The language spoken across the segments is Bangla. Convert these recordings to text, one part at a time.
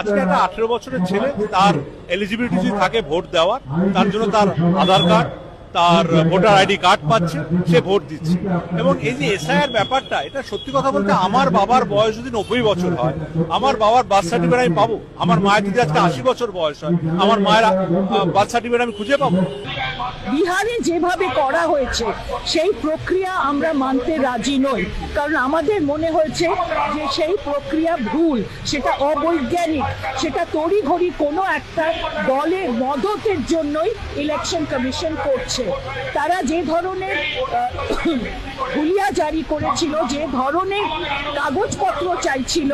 আজকে একটা আঠেরো বছরের ছেলে, তার এলিজিবিলিটি যদি থাকে ভোট দেওয়ার, তার জন্য তার আধার কার্ড তার ভোটার আইডি কার্ড পাচ্ছে সে ভোট দিচ্ছে। এবং এই যে এসআইআর ব্যাপারটা এটা সত্যি কথা বলতে আমার বাবার বয়স যদি নব্বই বছর হয় আমার বাবার বার্থ সার্টিফিকেট আমি পাবো। আমার মায়ের যদি আজকে আশি বছর বয়স হয় আমার মায়ের বার্থ সার্টিফিকেট আমি খুঁজে পাবো। বিহারে যেভাবে করা হয়েছে সেই প্রক্রিয়া আমরা মানতে রাজি নই। কারণ আমাদের মনে হয়েছে যে সেই প্রক্রিয়া ভুল সেটা অবৈজ্ঞানিক সেটা তড়িঘড়ি কোনো একটা দলের মদতের জন্যই ইলেকশন কমিশন করছে। তারা যে ধরনের হুলিয়া জারি করেছিল, যে ধরনের কাগজপত্র চাইছিল,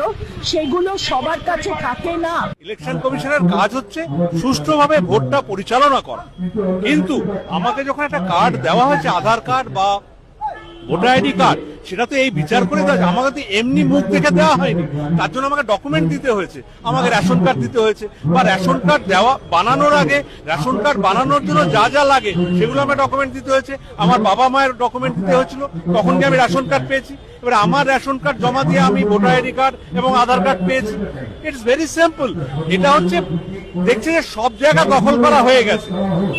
সেগুলো সবার কাছে থাকে না। ইলেকশন কমিশনের কাজ হচ্ছে সুষ্ঠুভাবে ভোটটা পরিচালনা করা। কিন্তু আমাকে যখন একটা কার্ড দেওয়া হয়েছে, আধার কার্ড বা ভোটার আইডি কার্ড সেটা তো এই বিচার করে দেওয়া আমাকে তো এমনি মুখ দেখে দেওয়া হয়নি। তার জন্য আমাকে ডকুমেন্ট দিতে হয়েছে। আমাকে রেশন কার্ড দিতে হয়েছে। বা রেশন কার্ড দেওয়া, বানানোর আগে রেশন কার্ড বানানোর জন্য যা যা লাগে, সেগুলো আমাকে ডকুমেন্ট দিতে হয়েছে। আমার বাবা মায়ের ডকুমেন্ট দিতে হয়েছিল। তখন আমি রেশন কার্ড পেয়েছি। এবার আমার রেশন কার্ড জমা দিয়ে আমি ভোটার আইডি কার্ড এবং আধার কার্ড পেয়েছি। ইটস ভেরি সিম্পল এটা হচ্ছে, দেখছে যে সব জায়গা দখল করা হয়ে গেছে।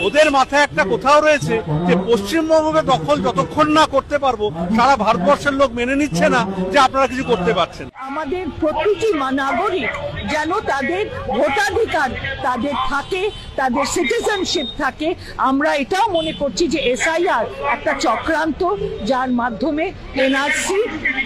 ওদের মাথায় একটা কোথাও রয়েছে যে পশ্চিমবঙ্গকে দখল যতক্ষণ না করতে পারব, সারা ভারতবর্ষের লোক মেনে নিচ্ছে না যে আপনারা কিছু করতে পারছেন। আমাদের প্রতিটি নাগরিক যেন তাদের ভোটাধিকার তাদের থাকে, তাদের সিটিজেনশিপ থাকে। আমরা এটাও মনে করছি যে এসআইআর একটা চক্রান্ত যার মাধ্যমে এনআরসি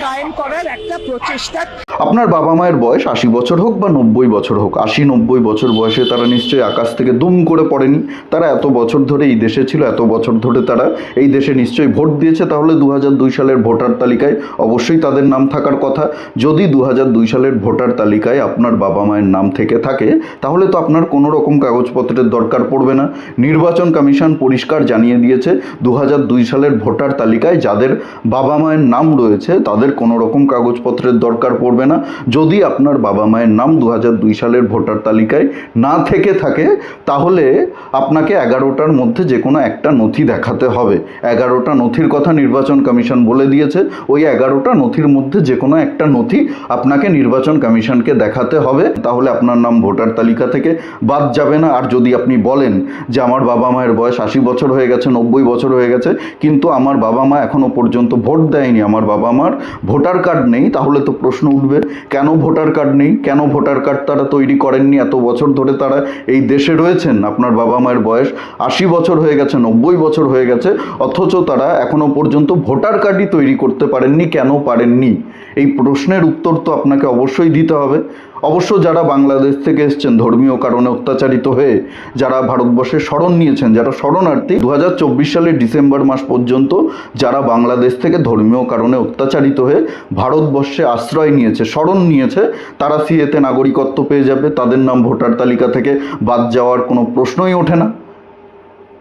কায়েম করার একটা প্রচেষ্টা। আপনার বাবা মায়ের বয়স আশি বছর হোক বা নব্বই বছর হোক, আশি, নব্বই বছর বয়সে তারা নিশ্চয়ই আকাশ থেকে দুম করে পড়েনি। তারা এত বছর ধরে এই দেশে ছিল, এত বছর ধরে তারা এই দেশে নিশ্চয়ই ভোট দিয়েছে। তাহলে দু দুই সালের ভোটার তালিকায় অবশ্যই তাদের নাম থাকার কথা। যদি দু দুই সালের ভোটার তালিকায় আপনার বাবা মায়ের নাম থেকে থাকে, তাহলে তো আপনার কোনো রকম কাগজপত্রের দরকার পড়বে না। নির্বাচন কমিশন পরিষ্কার জানিয়ে দিয়েছে দু দুই সালের ভোটার তালিকায় যাদের বাবা মায়ের নাম রয়েছে, তাদের কোনো রকম কাগজপত্রের দরকার পড়বে না। যদি আপনার বাবা মায়ের নাম দু সালের ভোটার তালিকায় না থেকে থাকে, তাহলে আপনাকে এগারোটার মধ্যে যে কোনো একটা নথি দেখাতে হবে। এগারোটা নথির কথা নির্বাচন কমিশন বলে দিয়েছে। ওই এগারোটা নথির মধ্যে যে কোনো একটা নথি আপনাকে নির্বাচন কমিশনকে দেখাতে হবে। তাহলে আপনার নাম ভোটার তালিকা থেকে বাদ যাবে না। আর যদি আপনি বলেন যে আমার বাবা মায়ের বয়স আশি বছর হয়ে গেছে, নব্বই বছর হয়ে গেছে, কিন্তু আমার বাবা মা এখনও পর্যন্ত ভোট দেয়নি, আমার বাবা মার ভোটার কার্ড নেই, তাহলে তো প্রশ্ন উঠবে, কেন ভোটার কার্ড নেই? কেন ভোটার কার্ড তারা তৈরি করেননি? এত বছর ধরে তারা এই দেশে রয়েছেন, আপনার বাবা মায়ের বয়স আশি বছর হয়ে গেছে, নব্বই বছর হয়ে গেছে, অথচ তারা এখনও পর্যন্ত ভোটার কার্ডই তৈরি করতে পারেননি, কেন পারেননি? এই প্রশ্নের উত্তর তো আপনাকে অবশ্যই দিতে হবে। অবশ্য যারা বাংলাদেশ থেকে এসছেন ধর্মীয় কারণে অত্যাচারিত হয়ে, যারা ভারতবর্ষে শরণ নিয়েছেন, যারা শরণার্থী দু হাজার চব্বিশ সালের ডিসেম্বর মাস পর্যন্ত যারা বাংলাদেশ থেকে ধর্মীয় কারণে অত্যাচারিত হয়ে ভারতবর্ষে আশ্রয় নিয়েছে শরণ নিয়েছে, তারা সিএতে নাগরিকত্ব পেয়ে যাবে, তাদের নাম ভোটার তালিকা থেকে বাদ যাওয়ার কোনো প্রশ্নই ওঠে না।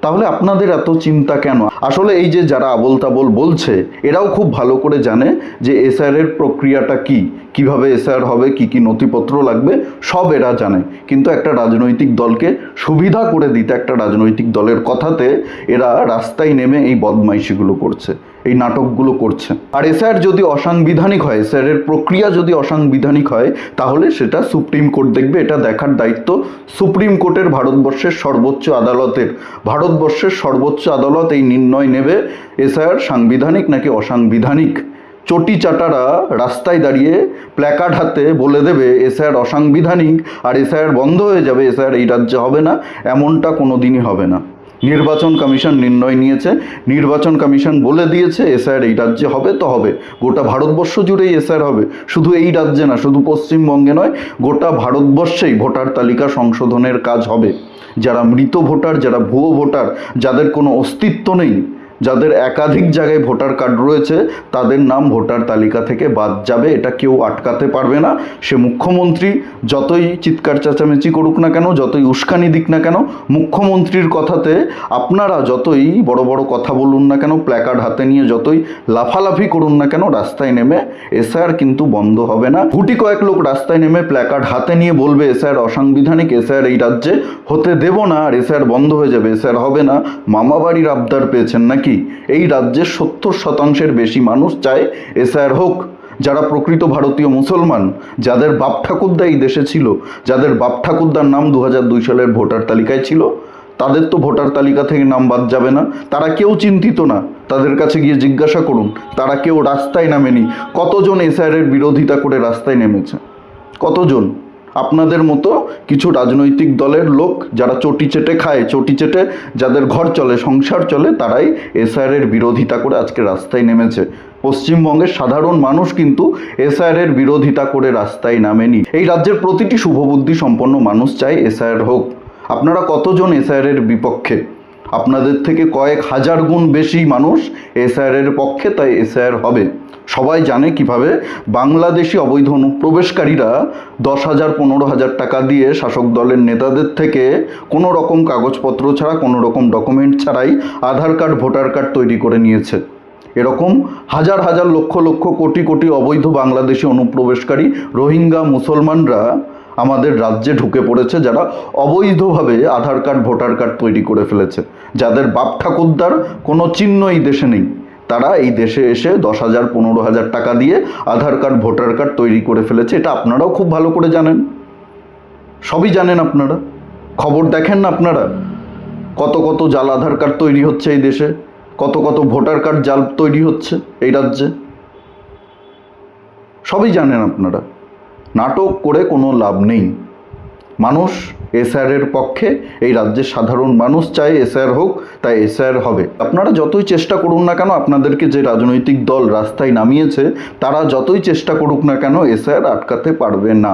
তাহলে আপনাদের এত চিন্তা কেন? আসলে এই যে যারা আবল তাবল বলছে, এরাও খুব ভালো করে জানে যে এসআর এর প্রক্রিয়াটা কি, কীভাবে এসআর হবে, কি কি নথিপত্র লাগবে, সব এরা জানে। কিন্তু একটা রাজনৈতিক দলকে সুবিধা করে দিতে একটা রাজনৈতিক দলের কথাতে এরা রাস্তায় নেমে এই বদমাইশিগুলো করছে। এই নাটকগুলো করছে আর এসআর যদি অসাংবিধানিক হয় এসআর এর প্রক্রিয়া যদি অসাংবিধানিক হয়, তাহলে সেটা সুপ্রিম কোর্ট দেখবে। এটা দেখার দায়িত্ব সুপ্রিম কোর্টের ভারতবর্ষের সর্বোচ্চ আদালতের। ভারতবর্ষের সর্বোচ্চ আদালত এই নির্ণয় নেবে এসআর সাংবিধানিক নাকি অসাংবিধানিক? চটি চাটারা রাস্তায় দাঁড়িয়ে প্ল্যাকার্ড হাতে বলে দেবে এসআর অসাংবিধানিক, আর এসআর বন্ধ হয়ে যাবে এসআর এই রাজ্যে হবে না, এমনটা কোনো দিনই হবে না। নির্বাচন কমিশন নির্ণয় নিয়েছে। নির্বাচন কমিশন বলে দিয়েছে, এসআইআর এই রাজ্যে হবে তো হবে। গোটা ভারতবর্ষ জুড়েই এসআইআর হবে। শুধু এই রাজ্যে না, শুধু পশ্চিমবঙ্গে নয়, গোটা ভারতবর্ষেই ভোটার তালিকা সংশোধনের কাজ হবে। যারা মৃত ভোটার, যারা ভুয়ো ভোটার, যাদের কোনো অস্তিত্ব নেই যাদের একাধিক জায়গায় ভোটার কার্ড রয়েছে, তাদের নাম ভোটার তালিকা থেকে বাদ যাবে। এটা কেউ আটকাতে পারবে না। সে মুখ্যমন্ত্রী, যতই চিৎকার চেঁচামেচি করুক না কেন, যতই উস্কানি দিক না কেন, মুখ্যমন্ত্রীর কথাতে আপনারা যতই বড় বড় কথা বলুন না কেন, প্ল্যাকার্ড হাতে নিয়ে যতই লাফালাফি করুন না কেন, রাস্তায় নেমে এসআর কিন্তু বন্ধ হবে না। গুটি কয়েক লোক রাস্তায় নেমে প্ল্যাকার্ড হাতে নিয়ে বলবে এসআর অসাংবিধানিক এসআর এই রাজ্যে হতে দেব না, আর এসআর বন্ধ হয়ে যাবে এসআর হবে না। মামাবাড়ির আবদার পেয়েছেন নাকি? এই রাজ্যের সত্তর শতাংশের বেশি মানুষ চায় এসআর হোক, যারা প্রকৃত ভারতীয় মুসলমান, যাদের বাপ ঠাকুরদা এই দেশে ছিল, যাদের বাপ ঠাকুরদার নাম দু সালের ভোটার তালিকায় ছিল, তাদের তো ভোটার তালিকা থেকে নাম বাদ যাবে না। তারা কেউ চিন্তিত না। তাদের কাছে গিয়ে জিজ্ঞাসা করুন, তারা কেউ রাস্তায় নামেনি। কতজন এসআইআরের বিরোধিতা করে রাস্তায় নেমেছে? কতজন? আপনাদের মতো কিছু রাজনৈতিক দলের লোক যারা চটি চেটে খায়, চটি চেটে যাদের ঘর চলে, সংসার চলে, তারাই এসআইআরের বিরোধিতা করে আজকে রাস্তায় নেমেছে। পশ্চিমবঙ্গের সাধারণ মানুষ কিন্তু এসআইআরের বিরোধিতা করে রাস্তায় নামেনি। এই রাজ্যের প্রতিটি শুভবুদ্ধি সম্পন্ন মানুষ চায় এসআইআর হোক। আপনারা কতজন এসআইআরের বিপক্ষে? আপনাদের থেকে কয়েক হাজার গুণ বেশি মানুষ এসআইআরের পক্ষে তাই এসআইআর হবে। সবাই জানে কীভাবে বাংলাদেশি অবৈধ অনুপ্রবেশকারীরা দশ হাজার, পনেরো হাজার টাকা দিয়ে শাসক দলের নেতাদের থেকে কোনো রকম কাগজপত্র ছাড়া, কোনো রকম ডকুমেন্ট ছাড়াই আধার কার্ড, ভোটার কার্ড তৈরি করে নিয়েছে। এরকম হাজার হাজার লক্ষ লক্ষ, কোটি কোটি অবৈধ বাংলাদেশি অনুপ্রবেশকারী, রোহিঙ্গা, মুসলমানরা আমাদের রাজ্যে ঢুকে পড়েছে যারা অবৈধভাবে আধার কার্ড, ভোটার কার্ড তৈরি করে ফেলেছে। যাদের বাপ ঠাকুরদার কোনো চিহ্ন এই দেশে নেই। তারা এই দেশে এসে দশ হাজার, পনেরো হাজার টাকা দিয়ে আধার কার্ড, ভোটার কার্ড তৈরি করে ফেলেছে। এটা আপনারাও খুব ভালো করে জানেন। সবই জানেন আপনারা। খবর দেখেন না আপনারা? কত কত জাল আধার কার্ড তৈরি হচ্ছে এই দেশে। কত কত ভোটার কার্ড জাল তৈরি হচ্ছে এই রাজ্যে। সবই জানেন আপনারা। নাটক করে কোনো লাভ নেই। মানুষ এসআরের পক্ষে এই রাজ্যের সাধারণ মানুষ চায় এসআর হোক, তাই এসআর হবে। আপনারা যতই চেষ্টা করুন না কেন, আপনাদেরকে যে রাজনৈতিক দল রাস্তায় নামিয়েছে, তারা যতই চেষ্টা করুক না কেন এসআর আটকাতে পারবে না।